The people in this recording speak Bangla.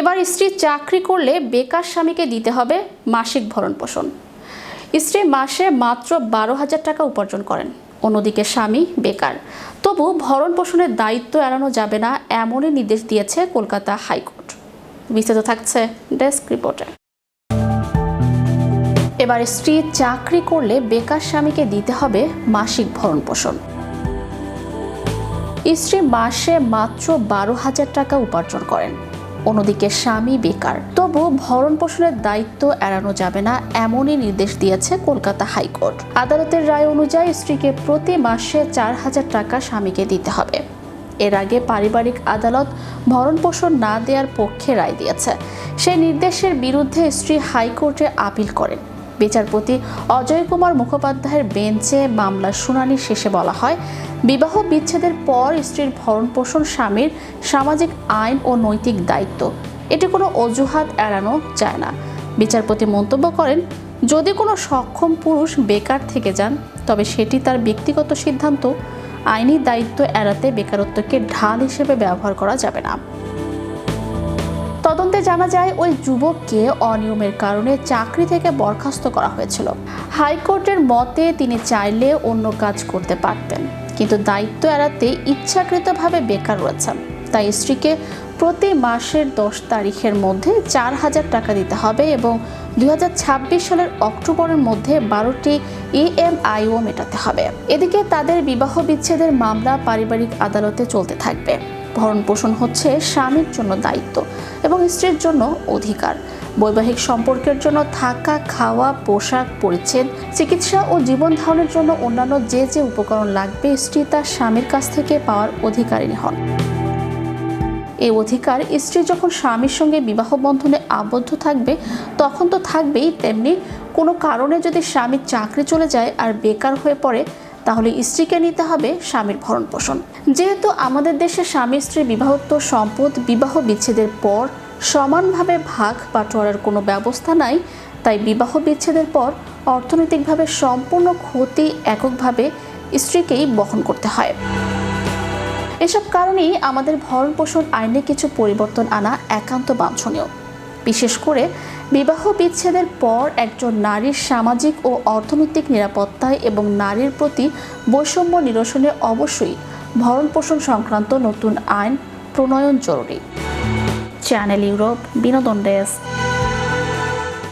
এবার স্ত্রী চাকরি করলে বেকার স্বামীকে দিতে হবে মাসিক ভরণ পোষণ। স্ত্রী মাসে মাত্র বারো হাজার টাকা উপার্জন করেন। অন্যদিকে স্বামী বেকার। তবু ভরণ পোষণের দায়িত্ব এড়ানো যাবে না এমনই নির্দেশ দিয়েছে কলকাতা হাইকোর্ট। বিস্তারিত থাকছে ডেস্ক রিপোর্টে। এবার স্ত্রী চাকরি করলে বেকার স্বামীকে দিতে হবে মাসিক ভরণ পোষণ। স্ত্রী মাসে মাত্র বারো হাজার টাকা উপার্জন করেন। অন্যদিকে স্বামী বেকার। তবু ভরণ পোষণের দায়িত্ব এড়ানো যাবে না, এমনই নির্দেশ দিয়েছে কলকাতা হাইকোর্ট। আদালতের রায় অনুযায়ী স্ত্রীকে প্রতি মাসে চার হাজার টাকা স্বামীকে দিতে হবে। এর আগে পারিবারিক আদালত ভরণ পোষণ না দেওয়ার পক্ষে রায় দিয়েছে। সেই নির্দেশের বিরুদ্ধে স্ত্রী হাইকোর্টে আপিল করেন। বিচারপতি অজয় কুমার মুখোপাধ্যায়ের বেঞ্চে মামলার শুনানি শেষে বলা হয়, বিবাহ বিচ্ছেদের পর স্ত্রীর ভরণ পোষণ স্বামীর সামাজিক আইন ও নৈতিক দায়িত্ব। এটি কোনো অজুহাত এড়ানো যায় না। বিচারপতি মন্তব্য করেন, যদি কোনো সক্ষম পুরুষ বেকার থেকে যান, তবে সেটি তার ব্যক্তিগত সিদ্ধান্ত। আইনি দায়িত্ব এড়াতে বেকারত্বকে ঢাল হিসেবে ব্যবহার করা যাবে না। তদন্তে জানা যায়, ওই যুবককে অনিয়মের কারণে চাকরি থেকে বরখাস্ত করা হয়েছিল। হাইকোর্টের মতে তিনি চাইলে অন্য কাজ করতে পারতেন, কিন্তু দায়িত্ব এড়াতে ইচ্ছাকৃতভাবে বেকার রয়েছেন। তাই স্ত্রীকে প্রতি মাসের দশ তারিখের মধ্যে চার হাজার টাকা দিতে হবে এবং দুই হাজার ছাব্বিশ সালের অক্টোবরের মধ্যে বারোটি ইএমআইও মেটাতে হবে। এদিকে তাদের বিবাহ বিচ্ছেদের মামলা পারিবারিক আদালতে চলতে থাকবে। ভরণ পোষণ হচ্ছে স্বামীর জন্য দায়িত্ব এবং স্ত্রীর জন্য অধিকার। বৈবাহিক সম্পর্কের জন্য থাকা, খাওয়া, পোশাক পরিচ্ছেদ, চিকিৎসা ও জীবন ধারণের জন্য অন্যান্য যে যে উপকরণ লাগবে, স্ত্রী তার স্বামীর কাছ থেকে পাওয়ার অধিকারিণী হন। এই অধিকার স্ত্রী যখন স্বামীর সঙ্গে বিবাহ বন্ধনে আবদ্ধ থাকবে, তখন তো থাকবেই তেমনি। কোনো কারণে যদি স্বামীর চাকরি চলে যায় আর বেকার হয়ে পড়ে তাহলে স্ত্রীকে নিতে হবে স্বামীর ভরণ পোষণ। যেহেতু আমাদের দেশে স্বামী স্ত্রী বিবাহোত্তর সম্পদ, বিবাহ বিচ্ছেদের পর সমানভাবে ভাগ বাটোয়ারার কোনো ব্যবস্থা নাই, তাই বিবাহ বিচ্ছেদের পর অর্থনৈতিকভাবে সম্পূর্ণ ক্ষতি এককভাবে স্ত্রীকেই বহন করতে হয়। এসব কারণেই আমাদের ভরণ পোষণ আইনে কিছু পরিবর্তন আনা একান্ত বাঞ্ছনীয়। বিশেষ করে বিবাহ বিচ্ছেদের পর একজন নারীর সামাজিক ও অর্থনৈতিক নিরাপত্তায় এবং নারীর প্রতি বৈষম্য নিরসনে অবশ্যই ভরণ পোষণ সংক্রান্ত নতুন আইন প্রণয়ন জরুরি। চ্যানেল ইউরোপ, বিনোদন ডেস্ক।